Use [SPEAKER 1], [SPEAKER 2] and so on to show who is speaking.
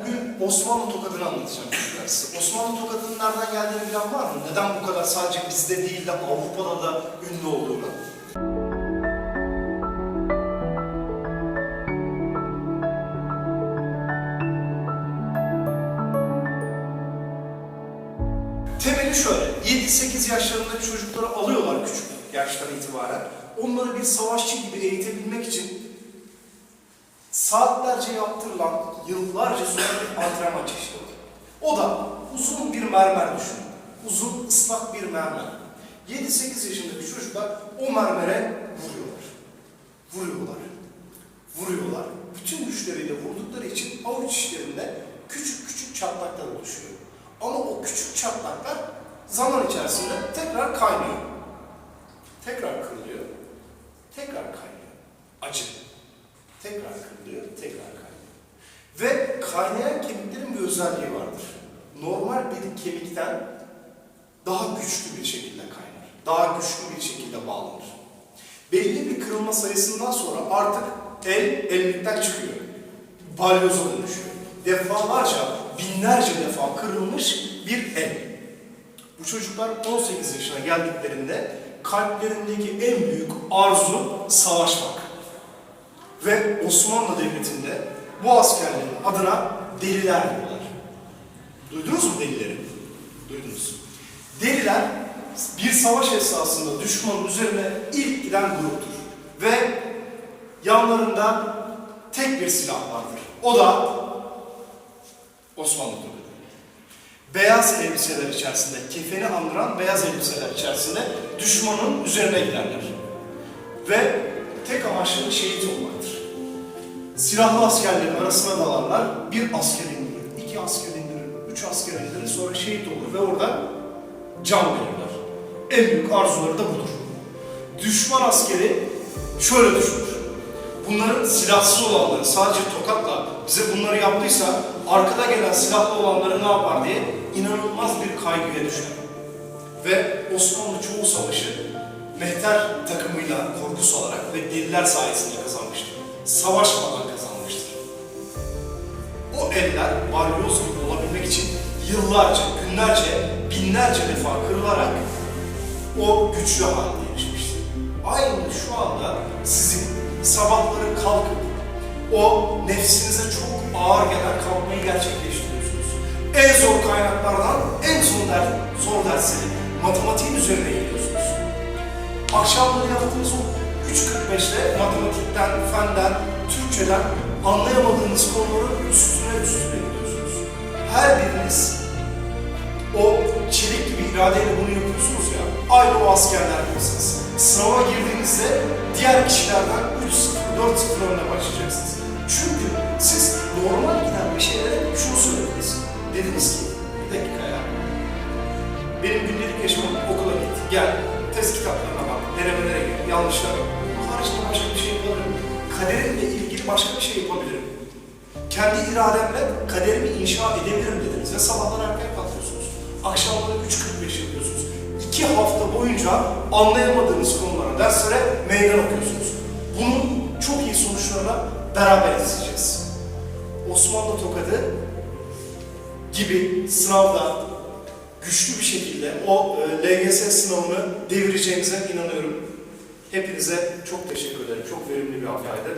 [SPEAKER 1] Bugün Osmanlı tokadını anlatacağım size. Osmanlı tokadının nereden geldiğini bilen var mı? Neden bu kadar sadece bizde değil de Avrupa'da da ünlü olduğunu? Temeli şöyle, 7-8 yaşlarındaki çocukları alıyorlar küçük yaştan itibaren. Onları bir savaşçı gibi eğitebilmek için saatlerce yaptırılan, yıllarca süren antrenman çeşidi var. O da uzun bir mermer düşünün. Uzun, ıslak bir mermer. 7-8 yaşındaki çocuklar o mermere vuruyorlar. Vuruyorlar. Vuruyorlar. Bütün güçleriyle vurdukları için avuç içlerinde küçük küçük çatlaklar oluşuyor. Ama o küçük çatlaklar zaman içerisinde tekrar kaynıyor. Tekrar kırılıyor. Tekrar kaynıyor. Acı. Tekrar kırılıyor, tekrar kaynıyor. Ve kaynayan kemiklerin bir özelliği vardır. Normal bir kemikten daha güçlü bir şekilde kaynar. Daha güçlü bir şekilde bağlanır. Belli bir kırılma sayısından sonra artık el ellikten çıkıyor. Balyoza dönüşüyor. Defalarca, binlerce defa kırılmış bir el. Bu çocuklar 18 yaşına geldiklerinde kalplerindeki en büyük arzu savaşmak. Ve Osmanlı Devleti'nde bu askerlerin adına deliler diyorlar. Duydunuz mu delileri? Duydunuz. Deliler bir savaş esnasında düşmanın üzerine ilk giden gruptur. Ve yanlarında tek bir silah vardır. O da Osmanlı tokadı. Beyaz elbiseler içerisinde, kefeni andıran beyaz elbiseler içerisinde düşmanın üzerine giderler. Ve tek amaçları şehit olmaktır. Silahlı askerlerin arasına dalarlar. Bir asker indirir, iki asker indirir, üç asker indirir, sonra şehit olur ve orada can verirler. En büyük arzuları da budur. Düşman askeri şöyle düşünür. Bunların silahsız olanları sadece tokatla bize bunları yaptıysa arkada gelen silahlı olanları ne yapar diye inanılmaz bir kaygıya düşer. Ve Osmanlı çoğu savaşı mehter takımıyla korkus alarak ve deliler sayesinde kazanmıştır. Savaşmadan kazanmıştır. O eller balyoz gibi olabilmek için yıllarca, günlerce, binlerce defa kırılarak o güçlü haline erişmiştir. Aynı şu anda sizin sabahları kalkıp o nefsinize çok ağır gelen kalkmayı gerçekleştiriyorsunuz. En zor kaynaklardan Akşamları yaptığınız o 3.45'te matematikten, fenden, Türkçeden anlayamadığınız konuları üstüne üstüne gidiyorsunuz. Her biriniz o çelik gibi iradeyle bunu yapıyorsunuz ya, aynı o askerler gibisiniz. Sınava girdiğinizde diğer kişilerden 3-0, 4-0 önüne başlayacaksınız. Çünkü siz normal giden bir şeylere şunu söylediniz. Dediniz ki, bir dakika ya, benim gündelik yaşamım okula git, gel, test kitaplarına bak, denemelere bak. Bunun haricinde başka bir şey yapabilirim. Kaderimle ilgili başka bir şey yapabilirim. Kendi irademle kaderimi inşa edebilirim dediniz ve sabahlar erken kalkıyorsunuz. Akşamları 3.45 yapıyorsunuz. İki hafta boyunca anlayamadığınız konulara, derslere meydan okuyorsunuz. Bunun çok iyi sonuçlarına beraber izleyeceğiz. Osmanlı tokadı gibi sınavda güçlü bir şekilde o e, LGS sınavını devireceğinize inanıyorum. Hepinize çok teşekkür ederim. Çok verimli bir haftaydı.